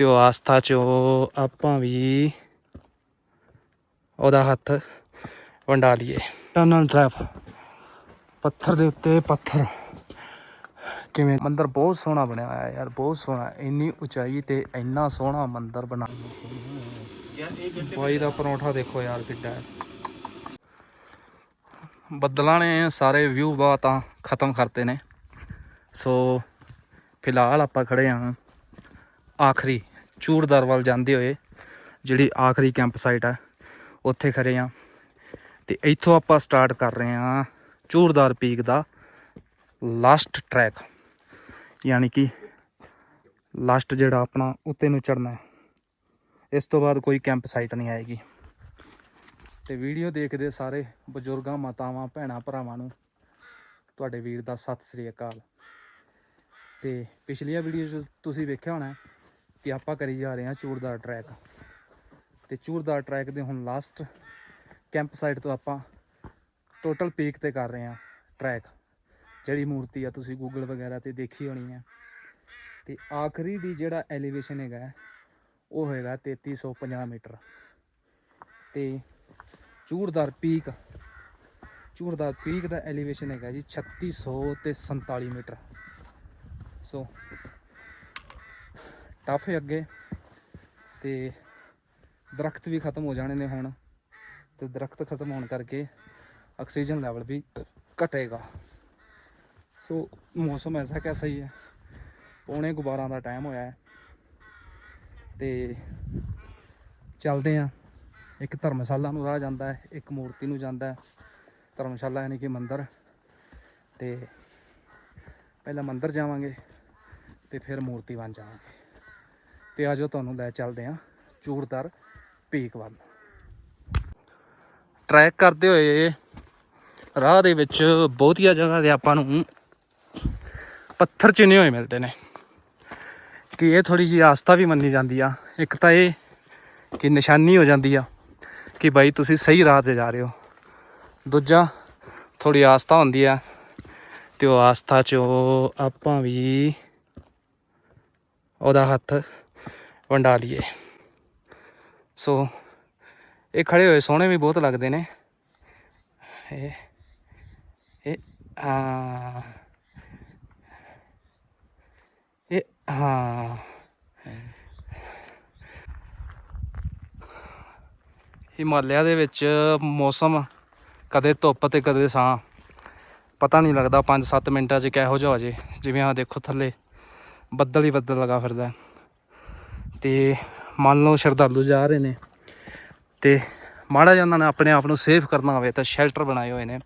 ਤੇ ਉਹ ਆਸਥਾ ਚ ਉਹ ਆਪਾਂ ਵੀ ਉਹਦਾ ਹੱਥ ਵੰਡਾ ਲਈਏ। ਟਨਲ ਟ੍ਰੈਪ ਪੱਥਰ ਦੇ ਉੱਤੇ ਪੱਥਰ। ਕਿਵੇਂ? ਮੰਦਰ ਬਹੁਤ ਸੋਹਣਾ ਬਣਿਆ ਹੋਇਆ ਯਾਰ, ਬਹੁਤ ਸੋਹਣਾ। ਇੰਨੀ ਉਚਾਈ ਤੇ ਇੰਨਾ ਸੋਹਣਾ ਮੰਦਰ ਬਣਾ। ਬਾਈ ਦਾ ਪਰੌਂਠਾ ਦੇਖੋ ਯਾਰ ਕਿੱਡਾ ਹੈ। ਬੱਦਲਾਂ ਨੇ ਸਾਰੇ ਵਿਊ ਬਾ ਖਤਮ ਕਰਤੇ ਨੇ। ਸੋ ਫਿਲਹਾਲ ਆਪਾਂ ਖੜੇ ਹਾਂ ਆਖਰੀ ਚੂੜਦਾਰ ਵੱਲ ਜਾਂਦੇ ਹੋਏ ਜਿਹੜੀ ਆਖਰੀ ਕੈਂਪ ਸਾਈਟ ਹੈ ਉੱਥੇ ਖੜੇ ਹਾਂ ਤੇ ਇੱਥੋਂ ਆਪਾਂ ਸਟਾਰਟ ਕਰ ਰਹੇ ਹਾਂ ਚੂੜਦਾਰ ਪੀਕ ਦਾ ਲਾਸਟ ਟਰੈਕ ਯਾਨੀ ਕਿ ਲਾਸਟ ਜਿਹੜਾ ਆਪਣਾ ਉੱਤੇ ਨੂੰ ਚੜਨਾ ਇਸ ਤੋਂ ਬਾਅਦ ਕੋਈ ਕੈਂਪ ਸਾਈਟ ਨਹੀਂ ਆਏਗੀ। ਤੇ ਵੀਡੀਓ ਦੇਖਦੇ ਸਾਰੇ ਬਜ਼ੁਰਗਾਂ, ਮਾਤਾਵਾਂ, ਭੈਣਾਂ, ਭਰਾਵਾਂ ਨੂੰ। ਤੁਹਾਡੇ ਵੀਰ ਦਾ ਸਤਿ ਸ੍ਰੀ ਅਕਾਲ। ਤੇ ਪਿਛਲੀਆਂ ਵੀਡੀਓ ਤੁਸੀਂ ਵੇਖਿਆ ਹੋਣਾ ਕਿ ਆਪਾਂ ਕਰੀ ਜਾ ਰਹੇ ਹਾਂ ਚੂੜਦਾਰ ਟਰੈਕ ਤੇ ਚੂੜਦਾਰ ਟਰੈਕ ਦੇ ਹੁਣ ਲਾਸਟ ਕੈਂਪ ਸਾਈਟ ਤੋਂ ਆਪਾਂ ਟੋਟਲ ਪੀਕ ਤੇ ਕਰ ਰਹੇ ਹਾਂ ਟਰੈਕ ਜਿਹੜੀ ਮੂਰਤੀ ਆ ਤੁਸੀਂ ਗੂਗਲ ਵਗੈਰਾ ਤੇ ਦੇਖੀ ਹੋਣੀ ਹੈ ਤੇ ਆਖਰੀ ਦੀ ਜਿਹੜਾ ਐਲੀਵੇਸ਼ਨ ਹੈਗਾ ਹੈ, ਉਹ ਹੋਏਗਾ 3350 ਮੀਟਰ। ਤੇ ਚੂੜਦਾਰ ਪੀਕ ਚੂੜਦਾਰ ਪੀਕ ਦਾ ਐਲੀਵੇਸ਼ਨ ਹੈਗਾ ਜੀ 3600 ਤੇ 47 ਮੀਟਰ। ਸੋ ਟਫ ਹੈ ਅੱਗੇ। ਤੇ ਦਰਖਤ ਵੀ ਖਤਮ ਹੋ ਜਾਣੇ ਨੇ ਹੁਣ। ਤੇ ਦਰਖਤ ਖਤਮ ਹੋਣ ਕਰਕੇ ਆਕਸੀਜਨ ਲੈਵਲ ਵੀ ਘਟੇਗਾ। ਸੋ ਮੌਸਮ ਐਸਾ ਕੈਸਾ ਹੀ ਹੈ। ਪੌਣੇ ਕੁ 12 ਦਾ ਟਾਈਮ ਹੋਇਆ ਹੈ। ਤੇ ਚੱਲਦੇ ਆ ਇੱਕ ਧਰਮਸ਼ਾਲਾ ਨੂੰ ਰਾਹ ਜਾਂਦਾ ਹੈ, ਇੱਕ ਮੂਰਤੀ ਨੂੰ ਜਾਂਦਾ ਹੈ। ਧਰਮਸ਼ਾਲਾ ਯਾਨੀ ਕਿ ਮੰਦਿਰ। ਤੇ ਪਹਿਲਾਂ ਮੰਦਿਰ ਜਾਵਾਂਗੇ, ਤੇ ਫਿਰ ਮੂਰਤੀ ਬਣ ਜਾਵਾਂਗੇ। ਤੇ ਆਜੋ ਤੁਹਾਨੂੰ ਲੈ ਚੱਲਦੇ ਆ ਚੂੜਦਾਰ ਪੀਕ ਵੱਲ। ਟਰੈਕ ਕਰਦੇ ਹੋਏ ਰਾਹ ਦੇ ਵਿੱਚ ਬਹੁਤੀਆਂ ਜਗ੍ਹਾ ਤੇ ਆਪਾਂ ਨੂੰ ਪੱਥਰ ਚਿਣੇ ਹੋਏ ਮਿਲਦੇ ਨੇ। ਕਿ ਇਹ ਥੋੜੀ ਜਿਹੀ ਆਸਥਾ ਵੀ ਮੰਨੀ ਜਾਂਦੀ ਆ। ਇੱਕ ਤਾਂ ਇਹ ਕਿ ਨਿਸ਼ਾਨੀ ਹੋ ਜਾਂਦੀ ਆ ਕਿ ਬਾਈ ਤੁਸੀਂ ਸਹੀ ਰਾਹ ਤੇ ਜਾ ਰਹੇ ਹੋ। ਦੂਜਾ ਥੋੜੀ ਆਸਥਾ ਹੁੰਦੀ ਆ ਤੇ ਉਹ ਆਸਥਾ 'ਚ ਉਹ ਆਪਾਂ ਵੀ ਉਹਦਾ ਹੱਥ ਵੰਡਾ ਲਈਏ ਸੋ, ਇਹ ਖੜੇ ਹੋਏ ਸੋਹਣੇ ਵੀ ਬਹੁਤ ਲੱਗਦੇ ਨੇ। ਇਹ ਇਹ, ਹਾਂ। ਇਹ, ਹਾਂ। ਹਿਮਾਲਿਆ ਦੇ ਵਿੱਚ ਮੌਸਮ ਕਦੇ ਧੁੱਪ ਤੇ ਕਦੇ ਸਾਂ ਪਤਾ ਨਹੀਂ ਲੱਗਦਾ 5-7 ਮਿੰਟਾਂ 'ਚ ਕਿਹੋ ਜਿਹਾ ਹੋ ਜੇ। ਜਿਵੇਂ ਆ ਦੇਖੋ ਥੱਲੇ, ਬੱਦਲ ਹੀ ਬੱਦਲ ਲਗਾ ਫਿਰਦਾ। ਤੇ ਮੰਨ ਲਓ ਸ਼ਰਧਾਲੂ ਜਾ ਰਹੇ ਨੇ ਤੇ ਮਾੜਾ ਜਿਹਾ ਉਹਨਾਂ ਨੇ ਆਪਣੇ ਆਪ ਨੂੰ ਸੇਫ ਕਰਨਾ ਹੋਵੇ ਤਾਂ ਸ਼ੈਲਟਰ ਬਣਾਏ ਹੋਏ ਨੇ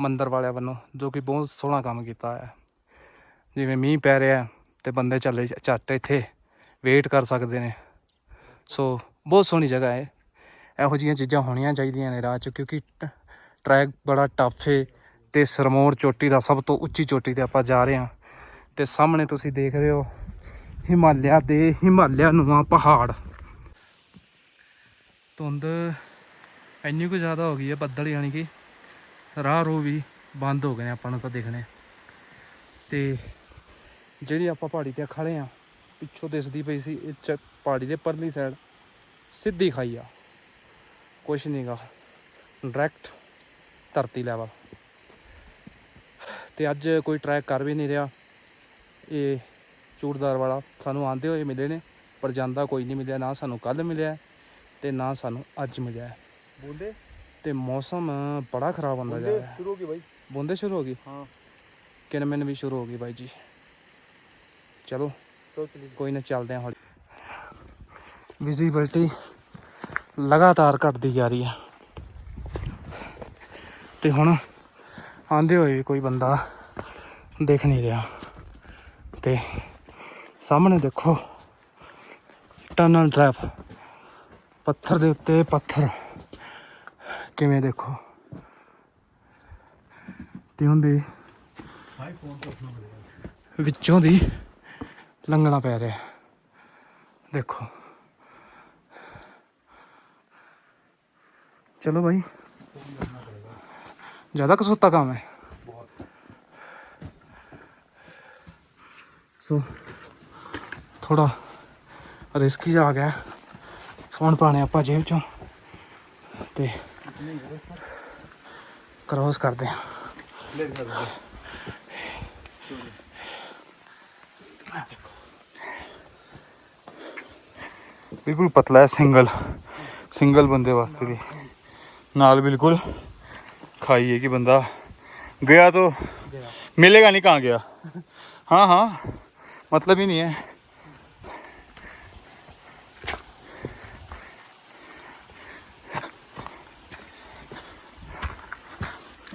ਮੰਦਰ ਵਾਲਿਆਂ ਵੱਲੋਂ, ਜੋ ਕਿ ਬਹੁਤ ਸੋਹਣਾ ਕੰਮ ਕੀਤਾ ਹੈ ਜਿਵੇਂ ਮੀਂਹ ਪੈ ਰਿਹਾ ਤੇ ਬੰਦੇ ਚੱਲੇ ਝੱਟ ਇੱਥੇ ਵੇਟ ਕਰ ਸਕਦੇ ਨੇ। ਸੋ ਬਹੁਤ ਸੋਹਣੀ ਜਗ੍ਹਾ ਹੈ। ਇਹੋ ਜਿਹੀਆਂ ਚੀਜ਼ਾਂ ਹੋਣੀਆਂ ਚਾਹੀਦੀਆਂ ਨੇ ਰਾਹ 'ਚ, ਕਿਉਂਕਿ ਟ- ਟਰੈਕ ਬੜਾ ਟਫ ਹੈ ਤੇ ਸਰਮੌਰ ਚੋਟੀ ਦਾ ਸਭ ਤੋਂ ਉੱਚੀ ਚੋਟੀ ਤੇ ਆਪਾਂ ਜਾ ਰਹੇ ਹਾਂ। ਤੇ ਸਾਹਮਣੇ ਤੁਸੀਂ ਦੇਖ ਰਹੇ ਹੋ ਹਿਮਾਲਿਆ ਦੇ ਹਿਮਾਲਿਆ ਨੂਆ ਪਹਾੜ। ਧੁੰਦ ਇੰਨੀ ਕੁ ਜ਼ਿਆਦਾ ਹੋ ਗਈ ਹੈ ਬੱਦਲ ਯਾਨੀ ਕਿ ਰਾਹ ਰੋ ਵੀ ਬੰਦ ਹੋ ਗਏ ਨੇ ਆਪਾਂ ਨੂੰ ਤਾਂ ਦੇਖਣੇ। ਤੇ ਜਿਹੜੀ ਆਪਾਂ ਪਹਾੜੀ ਤੇ ਖੜੇ ਆ, ਪਿੱਛੋਂ ਦਿਸਦੀ ਪਈ ਸੀ, ਇਹ ਚ ਪਹਾੜੀ ਦੇ ਪਰਲੀ ਸਾਈਡ ਸਿੱਧੀ ਖਾਈ ਆ। ਕੁਛ ਨਹੀਂਗਾ ਡਾਇਰੈਕਟ ਧਰਤੀ ਲੈਵਲ ਤੇ ਅੱਜ ਕੋਈ ਟਰੈਕ ਕਰ ਵੀ ਨਹੀਂ ਰਿਹਾ। ਇਹ ਚੂੜਦਾਰ ਵਾਲਾ ਸਾਨੂੰ ਆਂਦੇ ਹੋਏ ਮਿਲੇ ਨੇ ਪਰ ਜਾਂਦਾ ਕੋਈ ਨਹੀਂ ਮਿਲਿਆ ਨਾ ਸਾਨੂੰ ਕੱਲ ਮਿਲਿਆ ਤੇ ਨਾ ਸਾਨੂੰ ਅੱਜ ਮਿਲਿਆ। ਬੂੰਦੇ? ਤੇ ਮੌਸਮ ਬੜਾ ਖਰਾਬ ਹੁੰਦਾ ਜਾ ਰਿਹਾ। ਸ਼ੁਰੂ ਹੋ ਗਈ ਬਾਈ। ਬੂੰਦੇ ਸ਼ੁਰੂ ਹੋ ਗਈ? ਹਾਂ। ਕਿਨਮਿਨ ਵੀ ਸ਼ੁਰੂ ਹੋ ਗਈ ਬਾਈ ਜੀ। ਚਲੀ ਕੋਈ ਨਾ ਚੱਲਦੇ ਹਾਂ ਹੌਲੀ। ਵਿਜ਼ਿਬਿਲਟੀ ਲਗਾਤਾਰ ਘਟਦੀ ਜਾ ਰਹੀ ਹੈ। ਤੇ ਹੁਣ ਆਂਦੇ ਹੋਏ ਵੀ ਕੋਈ ਬੰਦਾ ਦਿਖ ਨਹੀਂ ਰਿਹਾ। ਤੇ ਸਾਹਮਣੇ ਦੇਖੋ ਟਨਲ ਟ੍ਰੈਪ ਪੱਥਰ ਦੇ ਉੱਤੇ ਪੱਥਰ। ਕਿਵੇਂ ਦੇਖੋ? ਤੇ ਹੁੰਦੇ ਵਿੱਚੋਂ ਦੀ ਲੰਘਣਾ ਪੈ ਰਿਹਾ। ਦੇਖੋ। ਚਲੋ ਭਾਈ ਜ਼ਿਆਦਾ ਕਸੂਤਾ ਕੰਮ ਹੈ। ਸੋ थोड़ा रिस्क ही जा गया फ़ोन पाने आप जेब चो। तो क्रॉस कर हैं बिल्कुल पतला है, सिंगल। सिंगल बंदे वास्ते भी नाल बिल्कुल खाई है कि बंदा। गया तो मिलेगा नहीं, कहाँ गया? हाँ हाँ। मतलब ही नहीं है।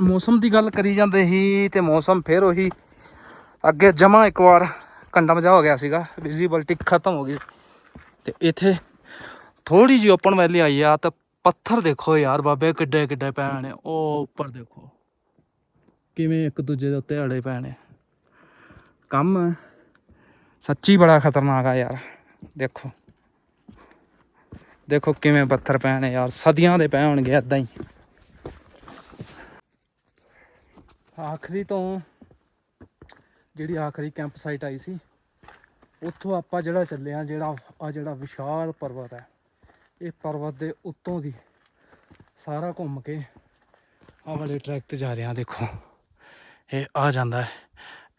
ਮੌਸਮ ਦੀ ਗੱਲ ਕਰੀ ਜਾਂਦੇ ਸੀ ਤੇ ਮੌਸਮ ਫੇਰ ਉਹੀ ਅੱਗੇ ਜਮਾ ਇੱਕ ਵਾਰ ਕੰਡਮ ਜਾ ਹੋ ਗਿਆ ਸੀਗਾ ਵਿਜ਼ੀਬਿਲਟੀ ਖਤਮ ਹੋ ਗਈ। ਤੇ ਇੱਥੇ ਥੋੜੀ ਜਿਹੀ ਓਪਨ ਵੈਲੀ ਆਈ ਆ ਤਾਂ ਪੱਥਰ ਦੇਖੋ ਯਾਰ ਬਾਬੇ ਕਿੱਡੇ ਕਿੱਡੇ ਪੈ ਨੇ ਉਹ ਉੱਪਰ ਦੇਖੋ। ਕਿਵੇਂ ਇੱਕ ਦੂਜੇ ਦੇ ਉੱਤੇ ਅੜੇ ਪੈਣੇ ਕੰਮ ਸੱਚੀ ਬੜਾ ਖਤਰਨਾਕ ਆ ਯਾਰ, ਦੇਖੋ। ਦੇਖੋ ਕਿਵੇਂ ਪੱਥਰ ਪੈਣੇ ਯਾਰ, ਸਦੀਆਂ ਦੇ ਪੈ ਹੋਣਗੇ ਏਦਾਂ ਹੀ। ਆਖਰੀ ਤੋਂ ਜਿਹੜੀ ਆਖਰੀ ਕੈਂਪ ਸਾਈਟ ਆਈ ਸੀ, ਉੱਥੋਂ ਆਪਾਂ ਜਿਹੜਾ ਚੱਲੇ ਆ ਜਿਹੜਾ ਆ ਜਿਹੜਾ ਵਿਸ਼ਾਲ ਪਰਬਤ ਹੈ, ਇਹ ਪਰਬਤ ਦੇ ਉੱਤੋਂ ਦੀ ਸਾਰਾ ਘੁੰਮ ਕੇ ਆ ਵਾਲੇ ਟਰੈਕ ਤੇ ਜਾ ਰਹੇ ਆ ਦੇਖੋ। ਇਹ ਆ ਜਾਂਦਾ ਹੈ।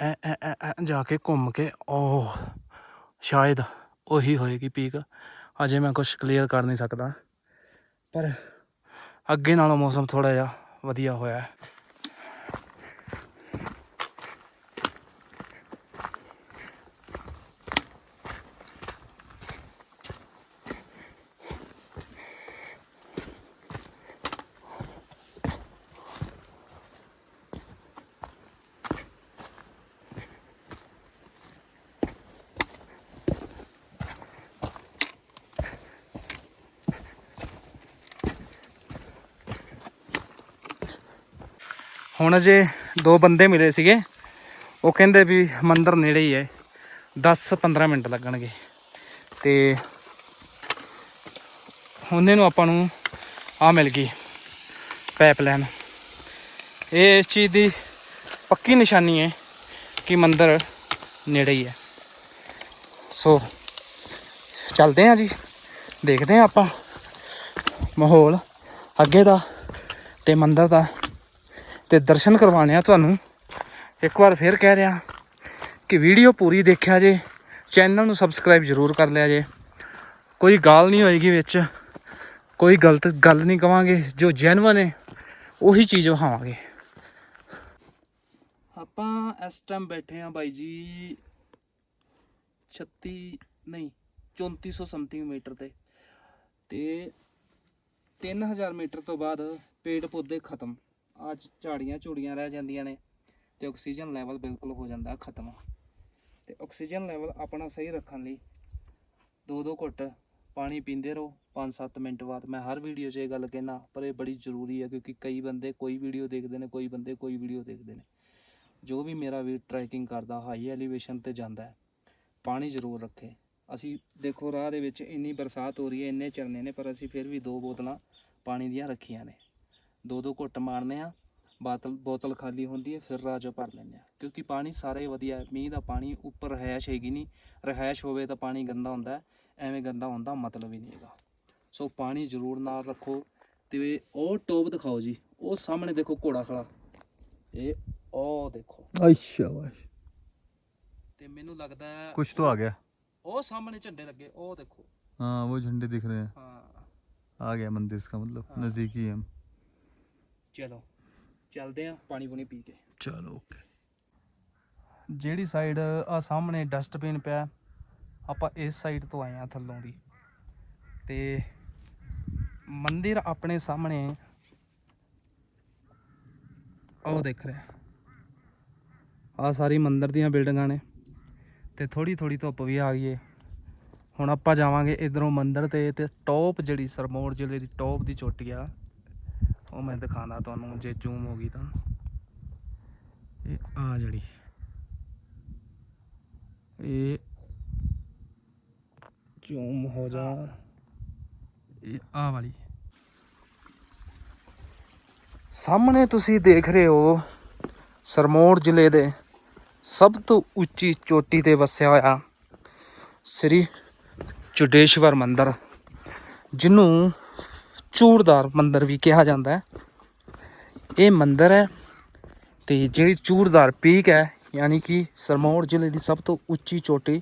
ਐ ਐ ਐ ਜਾ ਕੇ ਘੁੰਮ ਕੇ ਉਹ ਸ਼ਾਇਦ ਉਹੀ ਹੋਏਗੀ ਪੀਕ ਅਜੇ ਮੈਂ ਕੁਝ ਕਲੀਅਰ ਕਰ ਨਹੀਂ ਸਕਦਾ। ਪਰ ਅੱਗੇ ਨਾਲੋਂ ਮੌਸਮ ਥੋੜਾ ਜਿਹਾ ਵਧੀਆ ਹੋਇਆ ਹੁਣ ਅਜੇ ਦੋ ਬੰਦੇ ਮਿਲੇ ਸੀਗੇ। ਉਹ ਕਹਿੰਦੇ ਵੀ ਮੰਦਿਰ ਨੇੜੇ ਹੀ ਹੈ। 10-15 ਮਿੰਟ ਲੱਗਣਗੇ। ਤੇ ਉਹਨੇ ਨੂੰ ਆਪਾਂ ਨੂੰ ਆ ਮਿਲ ਗਈ ਪਾਈਪਲਾਈਨ ਇਹ ਇਸ ਚੀਜ਼ ਦੀ ਪੱਕੀ ਨਿਸ਼ਾਨੀ ਹੈ ਕਿ ਮੰਦਿਰ ਨੇੜੇ ਹੀ ਹੈ। ਸੋ ਚੱਲਦੇ ਹਾਂ ਜੀ। ਦੇਖਦੇ ਹਾਂ ਆਪਾਂ ਮਾਹੌਲ ਅੱਗੇ ਦਾ ਤੇ ਮੰਦਿਰ ਦਾ। ਤੇ ਦਰਸ਼ਨ ਕਰਵਾਣੇ ਆ ਤੁਹਾਨੂੰ। ਇੱਕ ਵਾਰ ਫੇਰ ਕਹਿ ਰਿਹਾ ਕਿ ਵੀਡੀਓ ਪੂਰੀ ਦੇਖਿਆ ਜੇ, ਚੈਨਲ ਨੂੰ ਸਬਸਕ੍ਰਾਈਬ ਜ਼ਰੂਰ ਕਰ ਲਿਆ ਜੇ। ਕੋਈ ਗਾਲ ਨਹੀਂ ਹੋਏਗੀ ਵਿੱਚ, ਕੋਈ ਗਲਤ ਗੱਲ ਨਹੀਂ ਕਵਾਂਗੇ, ਜੋ ਜੈਨੂਅਨ ਹੈ ਉਹੀ ਚੀਜ਼ ਵਿਖਾਵਾਂਗੇ। ਆਪਾਂ ਇਸ ਟਾਈਮ ਬੈਠੇ ਆ ਬਾਈ ਜੀ 36 ਨਹੀਂ 3400 ਸਮਥਿੰਗ ਮੀਟਰ ਤੇ। ਤੇ 3000 ਮੀਟਰ ਤੋਂ ਬਾਅਦ ਪੇੜ ਪੌਦੇ ਖਤਮ। ਅੱਜ ਝਾੜੀਆਂ ਝੂੜੀਆਂ ਰਹਿ ਜਾਂਦੀਆਂ ਨੇ ਤੇ ਆਕਸੀਜਨ ਲੈਵਲ ਬਿਲਕੁਲ ਹੋ ਜਾਂਦਾ ਖਤਮ। ਤੇ ਆਕਸੀਜਨ ਲੈਵਲ ਆਪਣਾ ਸਹੀ ਰੱਖਣ ਲਈ ਦੋ ਦੋ ਘੁੱਟ ਪਾਣੀ ਪੀਂਦੇ ਰਹੋ 5-7 ਮਿੰਟ ਬਾਅਦ। ਮੈਂ ਹਰ ਵੀਡੀਓ 'ਚ ਇਹ ਗੱਲ ਕਹਿਣਾ ਪਰ ਇਹ ਬੜੀ ਜ਼ਰੂਰੀ ਹੈ ਕਿਉਂਕਿ ਕਈ ਬੰਦੇ ਕੋਈ ਵੀਡੀਓ ਦੇਖਦੇ ਨੇ, ਕੋਈ ਬੰਦੇ ਕੋਈ ਵੀਡੀਓ ਦੇਖਦੇ ਨੇ। ਜੋ ਵੀ ਮੇਰਾ ਵੀ ਟਰੈਕਿੰਗ ਕਰਦਾ ਹਾਈ ਐਲੀਵੇਸ਼ਨ ਤੇ ਜਾਂਦਾ ਹੈ, ਪਾਣੀ ਜ਼ਰੂਰ ਰੱਖੇ। ਅਸੀਂ ਦੇਖੋ ਰਾਹ ਦੇ ਵਿੱਚ ਇੰਨੀ ਬਰਸਾਤ ਹੋ ਰਹੀ ਹੈ, ਇੰਨੇ ਝਰਨੇ ਨੇ, ਪਰ ਅਸੀਂ ਫਿਰ ਵੀ ਦੋ ਬੋਤਲਾਂ ਪਾਣੀ ਦੀਆਂ ਰੱਖੀਆਂ ਨੇ। ਦੋ ਦੋ ਘੁੱਟ ਮਾਰਨੇ ਆ ਬਾਤਲ ਬੋਤਲ ਖਾਲੀ ਹੁੰਦੀ ਹੈ ਫਿਰ ਰਾਜੋ ਭਰ ਲੈਂਦੇ ਆ। ਕਿਉਂਕਿ ਪਾਣੀ ਸਾਰਾ ਹੀ ਵਧੀਆ ਮੀਂਹ ਦਾ ਪਾਣੀ ਉੱਪਰ ਰਹਿائش ਹੈਗੀ ਨਹੀਂ ਰਹਿائش ਹੋਵੇ ਤਾਂ ਪਾਣੀ ਗੰਦਾ ਹੁੰਦਾ ਐਵੇਂ ਗੰਦਾ ਹੁੰਦਾ ਮਤਲਬ ਹੀ ਨਹੀਂ ਹੈਗਾ। ਸੋ ਪਾਣੀ ਜ਼ਰੂਰ ਨਾਲ ਰੱਖੋ ਤੇ ਉਹ ਟੋਪ ਦਿਖਾਓ ਜੀ ਉਹ ਸਾਹਮਣੇ ਦੇਖੋ ਘੋੜਾ ਖੜਾ। ਇਹ ਉਹ ਦੇਖੋ। ਅੱਛਾ ਵਾਸ਼ ਤੇ ਮੈਨੂੰ ਲੱਗਦਾ ਕੁਝ ਤਾਂ ਆ ਗਿਆ। ਉਹ ਸਾਹਮਣੇ ਝੰਡੇ ਲੱਗੇ ਉਹ ਦੇਖੋ। ਹਾਂ ਉਹ ਝੰਡੇ दिख रहे हैं हाँ आ गया मंदिर इसका मतलब नज़दीकी ਚਲੋ ਚੱਲਦੇ ਆ ਪਾਣੀ ਪੂਣੀ ਪੀ ਕੇ। ਚਲੋ ਓਕੇ ਜਿਹੜੀ ਸਾਈਡ ਆ ਸਾਹਮਣੇ ਡਸਟਬਿਨ ਪਿਆ ਆਪਾਂ ਇਸ ਸਾਈਡ ਤੋਂ ਆਏ ਆ ਥੱਲੋਂ ਦੀ। ਤੇ ਮੰਦਿਰ ਆਪਣੇ ਸਾਹਮਣੇ ਉਹ ਦੇਖ ਰਿਹਾ। ਆ ਸਾਰੀ ਮੰਦਿਰ ਦੀਆਂ ਬਿਲਡਿੰਗਾਂ ਨੇ। ਤੇ ਥੋੜੀ ਥੋੜੀ ਧੁੱਪ ਵੀ ਆ ਗਈ ਏ। ਹੁਣ ਆਪਾਂ ਜਾਵਾਂਗੇ ਇਧਰੋਂ ਮੰਦਿਰ ਤੇ ਤੇ ਟੌਪ ਜਿਹੜੀ ਸਰਮੌਰ ਜ਼ਿਲ੍ਹੇ ਦੀ ਟੌਪ ਦੀ ਚੋਟੀ ਆ। ਉਹ ਮੈਂ ਦਿਖਾਉਂਦਾ ਤੁਹਾਨੂੰ, ਜੇ ਜ਼ੂਮ ਹੋ ਗਈ ਤਾਂ। ਇਹ ਆ ਜਿਹੜੀ। ਇਹ ਜ਼ੂਮ ਹੋ ਜਾ। ਇਹ ਆ ਵਾਲੀ। ਸਾਹਮਣੇ ਤੁਸੀਂ ਦੇਖ ਰਹੇ ਹੋ ਸਰਮੋੜ ਜ਼ਿਲ੍ਹੇ ਦੇ ਸਭ ਤੋਂ ਉੱਚੀ ਚੋਟੀ ਤੇ ਵਸਿਆ ਹੋਇਆ ਸ੍ਰੀ ਚੁਡੇਸ਼ਵਰ ਮੰਦਿਰ, ਜਿਹਨੂੰ ਚੂੜਦਾਰ ਮੰਦਰ ਵੀ ਕਿਹਾ ਜਾਂਦਾ ਹੈ। ਇਹ ਮੰਦਰ ਹੈ ਤੇ ਜਿਹੜੀ ਚੂੜਦਾਰ ਪੀਕ ਹੈ, ਯਾਨੀ ਕਿ ਸਰਮੋੜ ਜ਼ਿਲ੍ਹੇ ਦੀ ਸਭ ਤੋਂ ਉੱਚੀ ਚੋਟੀ,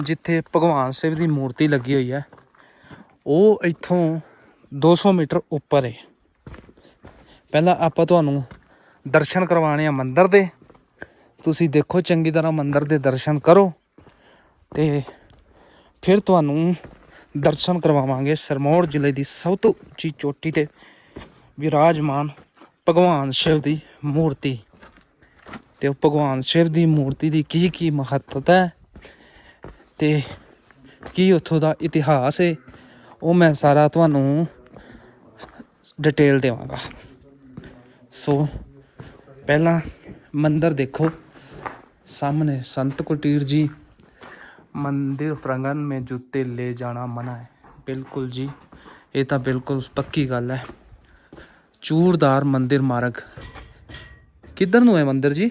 ਜਿੱਥੇ ਭਗਵਾਨ ਸ਼ਿਵ ਦੀ ਮੂਰਤੀ ਲੱਗੀ ਹੋਈ ਹੈ, ਉਹ ਇੱਥੋਂ 200 ਮੀਟਰ ਉੱਪਰ ਹੈ। ਪਹਿਲਾਂ ਆਪਾਂ ਤੁਹਾਨੂੰ ਦਰਸ਼ਨ ਕਰਵਾਣੇ ਆ ਮੰਦਰ ਦੇ। ਤੁਸੀਂ ਦੇਖੋ ਚੰਗੀ ਤਰ੍ਹਾਂ ਮੰਦਰ ਦੇ ਦਰਸ਼ਨ ਕਰੋ ਤੇ ਫਿਰ ਤੁਹਾਨੂੰ ਦਰਸ਼ਨ ਕਰਵਾਵਾਂਗੇ ਸਰਮੌੜ ਜ਼ਿਲ੍ਹੇ ਦੀ ਸਭ ਤੋਂ ਉੱਚੀ ਚੋਟੀ ਤੇ ਵਿਰਾਜਮਾਨ ਭਗਵਾਨ ਸ਼ਿਵ ਦੀ ਮੂਰਤੀ। ਤੇ ਉਹ ਭਗਵਾਨ ਸ਼ਿਵ ਦੀ ਮੂਰਤੀ ਦੀ ਕੀ ਕੀ ਮਹੱਤਤਾ ਹੈ ਤੇ ਕੀ ਉੱਥੋਂ ਦਾ ਇਤਿਹਾਸ ਹੈ ਉਹ ਮੈਂ ਸਾਰਾ ਤੁਹਾਨੂੰ ਡਿਟੇਲ ਦੇਵਾਂਗਾ। ਸੋ ਪਹਿਲਾਂ ਮੰਦਰ ਦੇਖੋ, ਸਾਹਮਣੇ ਸੰਤ ਕੁਟੀਰ ਜੀ मंदिर प्रांगण में जूते ले जाना मना है बिल्कुल जी ਇਹ ਤਾਂ ਬਿਲਕੁਲ ਪੱਕੀ ਗੱਲ ਹੈ ਚੂੜਦਾਰ ਮੰਦਿਰ ਮਾਰਗ ਕਿੱਧਰ ਨੂੰ ਹੈ ਮੰਦਿਰ ਜੀ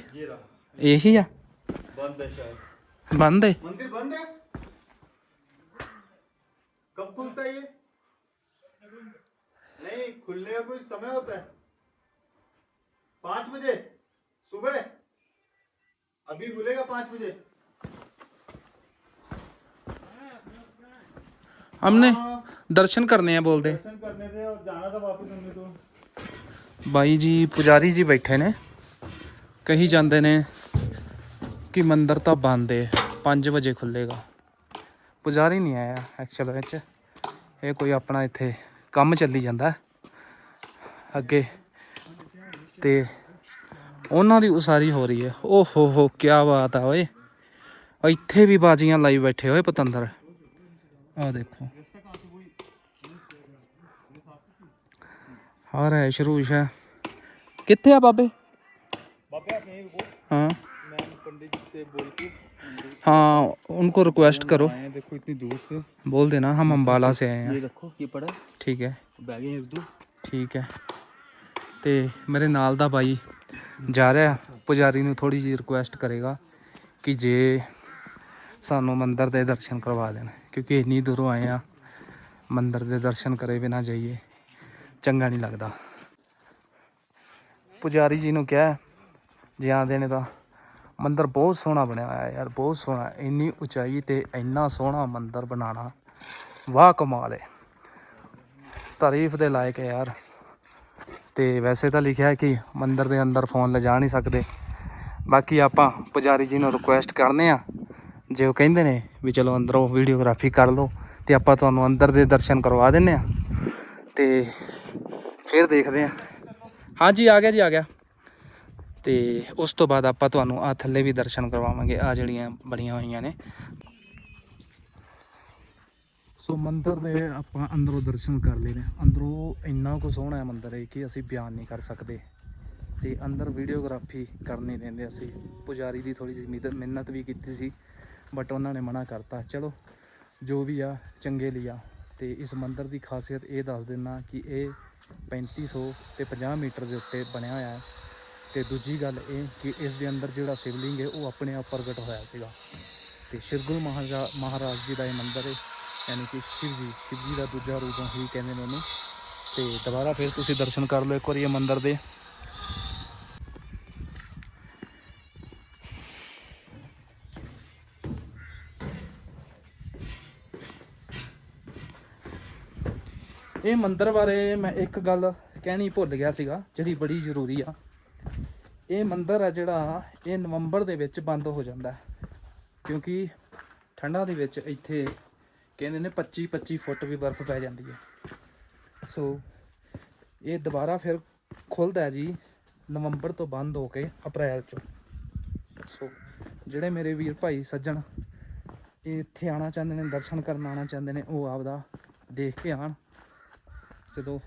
ਇਹੀ ਆ बंद है शायद ਬੰਦ ਹੈ मंदिर बंद है कब खुलता है ये नहीं खुलने का कोई समय होता है पाँच बजे सुबह अभी खुलेगा पाँच बजे हमने हाँ, ਦਰਸ਼ਨ ਕਰਨੇ ਆ ਬੋਲਦੇ दर्शन करने थे और जाना था वापस हमने तो ਬਾਈ ਜੀ ਪੁਜਾਰੀ ਜੀ ਬੈਠੇ ਨੇ ਕਹੀ ਜਾਂਦੇ ਨੇ ਕਿ ਮੰਦਿਰ ਤਾਂ ਬੰਦ ਹੈ 5 ਵਜੇ ਖੁੱਲੇਗਾ ਪੁਜਾਰੀ ਨਹੀਂ ਆਇਆ ਐਕਚੁਅਲ ਵਿੱਚ ਇਹ ਕੋਈ ਆਪਣਾ ਇੱਥੇ ਕੰਮ ਚੱਲੀ ਜਾਂਦਾ ਹੈ। ਅੱਗੇ ਤੇ ਉਹਨਾਂ ਦੀ ਉਸਾਰੀ ਹੋ ਰਹੀ ਹੈ ਓ ਹੋ ਹੋ ਕੀ ਬਾਤ ਆ ਓਏ ਇੱਥੇ ਵੀ ਬਾਜੀਆਂ ਲਾਈ ਬੈਠੇ ਓਏ ਪਤੰਦਰ ਆ ਦੇਖੋ ਆ ਰਿਹਾ ਸ਼ਰੂਸ਼ ਹੈ ਕਿੱਥੇ ਆ ਬਾਬੇ बाबा आप यहीं रुको हाँ मैं पंडित जी से बोल के हाँ उनको रिक्वेस्ट करो आए हैं देखो इतनी दूर से बोल देना हम अम्बाला से आए ये हैं रखो ये पड़ा ठीक है बैग यहीं रख दो ਠੀਕ ਹੈ ਤੇ ਮੇਰੇ ਨਾਲ ਦਾ ਬਾਈ ਜਾ ਰਿਹਾ ਪੁਜਾਰੀ ਨੂੰ ਥੋੜੀ ਜਿਹੀ ਰਿਕੁਐਸਟ ਕਰੇਗਾ ਕਿ ਜੇ ਸਾਨੂੰ ਮੰਦਿਰ ਦੇ ਦਰਸ਼ਨ ਕਰਵਾ ਦੇਣ ਕਿਉਂਕਿ ਇੰਨੀ ਦੂਰੋਂ ਆਏ ਆ ਮੰਦਰ ਦੇ ਦਰਸ਼ਨ ਕਰੇ ਬਿਨਾ ਜਾਈਏ, ਚੰਗਾ ਨਹੀਂ ਲੱਗਦਾ। ਪੁਜਾਰੀ ਜੀ ਨੂੰ ਕਿਹਾ ਜੇ ਆਉਂਦੇ ਨੇ ਤਾਂ ਮੰਦਰ ਬਹੁਤ ਸੋਹਣਾ ਬਣਿਆ ਹੋਇਆ ਯਾਰ, ਬਹੁਤ ਸੋਹਣਾ, ਇੰਨੀ ਉਚਾਈ ਤੇ ਇੰਨਾ ਸੋਹਣਾ ਮੰਦਰ ਬਣਾਉਣਾ, ਵਾਹ ਕਮਾਲ ਹੈ। ਤਾਰੀਫ ਦੇ ਲਾਇਕ ਹੈ ਯਾਰ। ਤੇ ਵੈਸੇ ਤਾਂ ਲਿਖਿਆ ਕਿ ਮੰਦਰ ਦੇ ਅੰਦਰ ਫੋਨ ਲਿਜਾ ਨਹੀਂ ਸਕਦੇ। ਬਾਕੀ ਆਪਾਂ ਪੁਜਾਰੀ ਜੀ ਨੂੰ ਰਿਕੁਐਸਟ ਕਰਨੇ ਆ ਜੇ ਉਹ ਕਹਿੰਦੇ ਨੇ ਵੀ ਚਲੋ ਅੰਦਰੋਂ ਵੀਡੀਓਗ੍ਰਾਫੀ ਕਰ ਲਓ ਤੇ ਆਪਾਂ ਤੁਹਾਨੂੰ ਅੰਦਰ ਦੇ ਦਰਸ਼ਨ ਕਰਵਾ ਦਿੰਨੇ ਆ ਤੇ ਫਿਰ ਦੇਖਦੇ ਆ ਹਾਂਜੀ ਆ ਗਿਆ ਜੀ, ਆ ਗਿਆ। ਤੇ ਉਸ ਤੋਂ ਬਾਅਦ ਆਪਾਂ ਤੁਹਾਨੂੰ ਆ ਥੱਲੇ ਵੀ ਦਰਸ਼ਨ ਕਰਵਾਵਾਂਗੇ ਆ ਜਿਹੜੀਆਂ ਬਣੀਆਂ ਹੋਈਆਂ ਨੇ। ਸੋ ਮੰਦਰ ਦੇ ਆਪਾਂ ਅੰਦਰੋਂ ਦਰਸ਼ਨ ਕਰ ਲਏ ਨੇ। ਅੰਦਰੋਂ ਇੰਨਾ ਕੁ ਸੋਹਣਾ ਹੈ ਮੰਦਿਰ ਹੈ ਕਿ ਅਸੀਂ ਬਿਆਨ ਨਹੀਂ ਕਰ ਸਕਦੇ। ਤੇ ਅੰਦਰ ਵੀਡੀਓਗ੍ਰਾਫੀ ਕਰਨੀ ਦਿੰਦੇ ਅਸੀਂ। ਪੁਜਾਰੀ ਦੀ ਥੋੜੀ ਜਿਹੀ ਮਿਹਨਤ- ਮਿਹਨਤ ਵੀ ਕੀਤੀ ਸੀ। ਬਟ ਉਹਨਾਂ ਨੇ ਮਨਾ ਕਰਤਾ, ਚਲੋ, ਜੋ ਵੀ ਆ, ਚੰਗੇ ਲਈ ਆ। ਤੇ ਇਸ ਮੰਦਿਰ ਦੀ ਖਾਸੀਅਤ ਇਹ ਦੱਸ ਦਿੰਨਾ ਕਿ ਇਹ 3500 ਤੇ 50 ਮੀਟਰ ਦੇ ਉੱਤੇ ਬਣਿਆ ਹੋਇਆ ਹੈ। ਤੇ ਦੂਜੀ ਗੱਲ ਇਹ ਕਿ ਇਸ ਦੇ ਅੰਦਰ ਜਿਹੜਾ ਸ਼ਿਵਲਿੰਗ ਹੈ, ਉਹ ਆਪਣੇ ਆਪ ਪ੍ਰਗਟ ਹੋਇਆ ਸੀਗਾ। ਤੇ ਸ਼੍ਰੀ ਗੁਰੂ ਮਹਾਰਾਜ ਮਹਾਰਾਜ ਜੀ ਦਾ ਇਹ ਮੰਦਿਰ ਹੈ, ਯਾਨੀ ਕਿ ਸ਼ਿਵ ਜੀ ਸ਼ਿਵ ਜੀ ਦਾ ਦੂਜਾ ਰੂਪ ਹੀ ਕਹਿੰਦੇ ਨੇ ਉਹਨੂੰ। ਤੇ ਦੁਬਾਰਾ ਫਿਰ ਤੁਸੀਂ ਦਰਸ਼ਨ ਕਰ ਲਓ ਇੱਕ ਵਾਰੀ ਇਹ ਮੰਦਿਰ ਦੇ। ਇਹ ਮੰਦਿਰ ਬਾਰੇ ਮੈਂ ਇੱਕ ਗੱਲ ਕਹਿਣੀ ਭੁੱਲ ਗਿਆ ਸੀਗਾ, ਜਿਹੜੀ ਬੜੀ ਜ਼ਰੂਰੀ ਆ। ਇਹ ਮੰਦਿਰ ਆ ਜਿਹੜਾ ਇਹ ਨਵੰਬਰ ਦੇ ਵਿੱਚ ਬੰਦ ਹੋ ਜਾਂਦਾ ਕਿਉਂਕਿ ਠੰਡਾਂ ਦੇ ਵਿੱਚ ਇੱਥੇ ਕਹਿੰਦੇ ਨੇ 25 25 ਫੁੱਟ ਵੀ ਬਰਫ਼ ਪੈ ਜਾਂਦੀ ਹੈ। ਸੋ ਇਹ ਦੁਬਾਰਾ ਫਿਰ ਖੁੱਲਦਾ ਹੈ ਜੀ ਨਵੰਬਰ ਤੋਂ ਬੰਦ ਹੋ ਕੇ ਅਪ੍ਰੈਲ ਚ। ਸੋ ਜਿਹੜੇ ਮੇਰੇ ਵੀਰ ਭਾਈ ਸੱਜਣ ਇਹ ਇੱਥੇ ਆਣਾ ਚਾਹੁੰਦੇ ਨੇ, ਦਰਸ਼ਨ ਕਰਨ ਆਣਾ ਚਾਹੁੰਦੇ ਨੇ, ਉਹ ਆਪਦਾ ਦੇਖ ਕੇ ਆਣ ਜਦੋਂ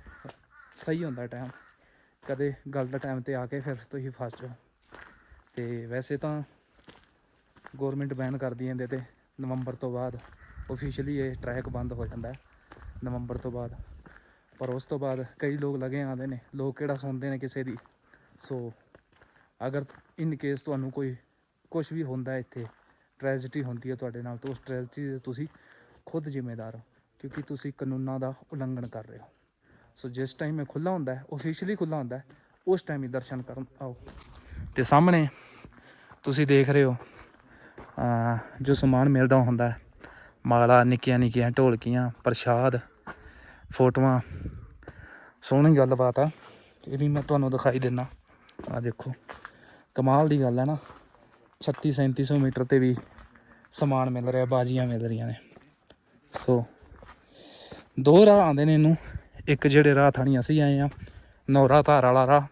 ਸਹੀ ਹੁੰਦਾ ਟਾਈਮ ਕਦੇ ਗਲਤ ਟਾਈਮ ਤੇ ਆ ਕੇ ਫਿਰ ਤੁਸੀਂ ਫਸ ਜਾਓ। ਤੇ ਵੈਸੇ ਤਾਂ ਗਵਰਨਮੈਂਟ ਬੈਨ ਕਰਦੀ ਜਾਂਦੇ ਤੇ ਨਵੰਬਰ ਤੋਂ ਬਾਅਦ ਆਫੀਸ਼ੀਅਲੀ ਇਹ ਟਰੈਕ ਬੰਦ ਹੋ ਜਾਂਦਾ ਨਵੰਬਰ ਤੋਂ ਬਾਅਦ। ਪਰ ਉਸ ਤੋਂ ਬਾਅਦ ਕਈ ਲੋਕ ਲਗੇ ਆਉਂਦੇ ਨੇ, ਲੋਕ ਕਿਹੜਾ ਸੁਣਦੇ ਨੇ ਕਿਸੇ ਦੀ। ਸੋ ਅਗਰ ਇਨ ਕੇਸ ਤੁਹਾਨੂੰ ਕੋਈ ਕੁਝ ਵੀ ਹੁੰਦਾ ਇੱਥੇ ਟ੍ਰੈਜਡੀ ਹੁੰਦੀ ਹੈ ਤੁਹਾਡੇ ਨਾਲ, ਤਾਂ ਉਸ ਟ੍ਰੈਜਡੀ ਦੇ ਤੁਸੀਂ ਖੁਦ ਜ਼ਿੰਮੇਦਾਰ ਹੋ, ਕਿਉਂਕਿ ਤੁਸੀਂ ਕਾਨੂੰਨਾਂ ਦਾ ਉਲੰਘਣ ਕਰ ਰਹੇ ਹੋ। ਸੋ ਜਿਸ ਟਾਈਮ ਇਹ ਖੁੱਲਾ ਹੁੰਦਾ ਹੈ ਆਫੀਸ਼ੀਅਲੀ ਖੁੱਲਾ ਹੁੰਦਾ ਹੈ, ਉਸ ਟਾਈਮ ਹੀ ਦਰਸ਼ਨ ਕਰਨ ਆਓ। ਤੇ ਸਾਹਮਣੇ ਤੁਸੀਂ ਦੇਖ ਰਹੇ ਹੋ ਜੋ ਸਮਾਨ ਮਿਲਦਾ ਹੁੰਦਾ ਹੈ, ਮਾਲਾ ਨਿੱਕੀਆਂ ਨਿੱਕੀਆਂ ਢੋਲਕੀਆਂ, ਪ੍ਰਸ਼ਾਦ, ਫੋਟੋਆਂ, ਸੋਹਣੀ ਗੱਲਬਾਤ ਆ। ਇਹ ਵੀ ਮੈਂ ਤੁਹਾਨੂੰ ਦਿਖਾਈ ਦਿੰਨਾ। ਆ ਦੇਖੋ, ਕਮਾਲ ਦੀ ਗੱਲ ਹੈ ਨਾ। 36 3700 ਮੀਟਰ ਤੇ ਵੀ ਸਮਾਨ ਮਿਲ ਰਿਹਾ, ਬਾਜੀਆਂ ਮਿਲ ਰਹੀਆਂ ਨੇ। ਸੋ ਦੋ ਰਾਹ ਆਉਂਦੇ ਨੇ ਇਹਨੂੰ। ਇੱਕ ਜਿਹੜੇ ਰਾਹ ਥਾਣੀ ਅਸੀਂ ਆਏ ਆ, ਨੌਰਾ ਧਾਰ ਵਾਲਾ ਰਾਹ।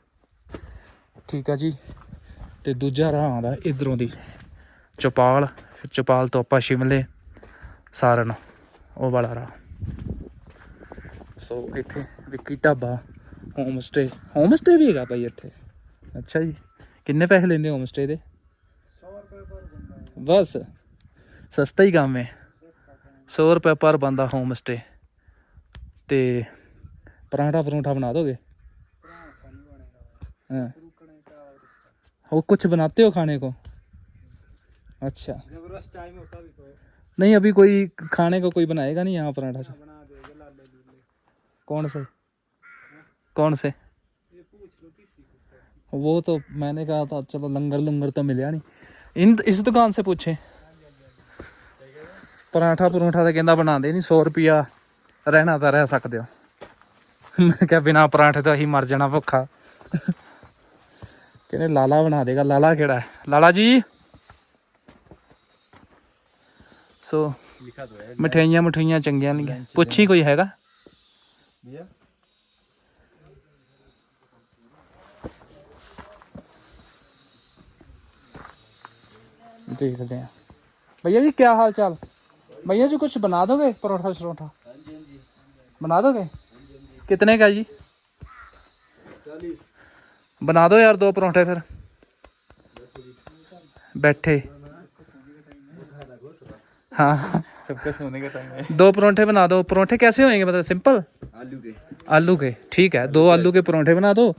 ਠੀਕ ਆ ਜੀ। ਤੇ ਦੂਜਾ ਰਾਹ ਆਉਂਦਾ ਇਧਰੋਂ ਦੀ, ਚਪਾਲ। ਫਿਰ ਚਪਾਲ ਤੋਂ ਆਪਾਂ ਸ਼ਿਮਲੇ, ਸਾਰਨ, ਉਹ ਵਾਲਾ ਰਾਹ। ਸੋ ਇੱਥੇ Vicky dhaba home stay home stay ਵੀ ਹੈਗਾ ਭਾਈ ਇੱਥੇ। ਅੱਛਾ ਜੀ। ਕਿੰਨੇ ਪੈਸੇ ਲੈਂਦੇ ਹੋਮ ਸਟੇ ਦੇ? 100 ਰੁਪਏ ਪਰ ਬੰਦਾ ਬਸ। ਸਸਤਾ ਹੀ ਕੰਮ ਹੈ। 100 ਰੁਪਏ ਪਰ ਬੰਦਾ ਹੋਮ ਸਟੇ ਤੇ पराठा परूठा बना दोगे? वो हाँ। कुछ बनाते हो खाने को? अच्छा। नहीं अभी कोई खाने को कोई बनाएगा नहीं यहाँ पराठा कौन से? कौन से? वो तो मैंने कहा था चलो लंगर लंगर तो मिलया नहीं। इन इस दुकान से पूछे। पराठा परूठा तो कहना बना दे नहीं सौ रुपया। रहना तो रह सकते हो। ਮੈਂ ਕਿਹਾ ਬਿਨਾ ਪਰਾਠੇ ਤੋਂ ਅਸੀਂ ਮਰ ਜਾਣਾ ਭੁੱਖਾ ਕਹਿੰਦੇ ਲਾਲਾ ਬਣਾ ਦੇਗਾ ਲਾਲਾ ਕਿਹੜਾ ਹੈ ਲਾਲਾ ਜੀ ਸੋ लिखा तो है ਮਠਿਆਈਆਂ ਮਠਿਆਈਆਂ ਚੰਗੀਆਂ ਨਹੀਂ ਪੁੱਛੀ ਕੋਈ ਹੈਗਾ भैया देखते हैं भैया जी क्या हाल चाल भैया जी कुछ बना दोगे परोठा शरोठा बना दोगे कितने का जी? चालीस बना दो यार दो परोंठे फिर। बैठे। हाँ। सोने का टाइम दो परौंठे बना दो। परौंठे कैसे होंगे मतलब सिंपल आलू के। आलू के। ठीक है दो आलू के परोंठे बना दो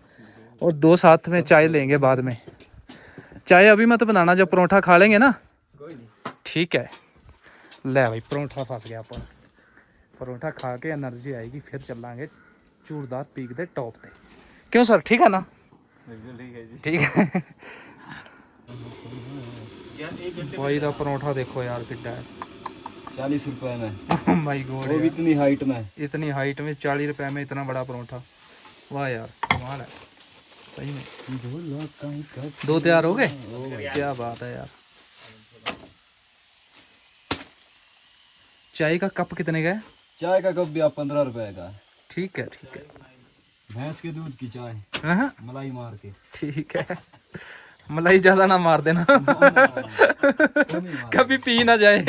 और दो साथ में चाय लेंगे बाद में। चाय अभी मत बनाना जब परौंठा खा लेंगे ना। ठीक है। ले भाई परौंठा फंस गया अपन। परोंठा खा के एनर्जी आएगी फिर चलेंगे। ਚੂੜਦਾਰ ਪੀਕ ਦੇ ਟੌਪ ਤੇ ਕਿਉਂ ਸਰ ਠੀਕ ਹੈ ਨਾ बिल्कुल ठीक है जी ਠੀਕ ਹੈ यार एक घंटे ਭਾਈ ਦਾ ਪਰੌਂਠਾ ਦੇਖੋ ਯਾਰ ਕਿੱਡਾ ਹੈ चालीस रुपए में ਮਾਈ ਗੋਡ वो भी इतनी हाइट में इतनी हाइट में चालीस रुपए में इतना बड़ा परोठा वाह यार कमाल है सही में दो तैयार हो गए क्या बात है यार चाय का कप कितने का है चाय का कप भी आप पंद्रह रुपए का है। ठीक है ठीक है। भैंस के दूध की चाय हाँ हाँ, मलाई मार के। ठीक है। मलाई ज़्यादा ना मार देना। कभी पी ना जाए।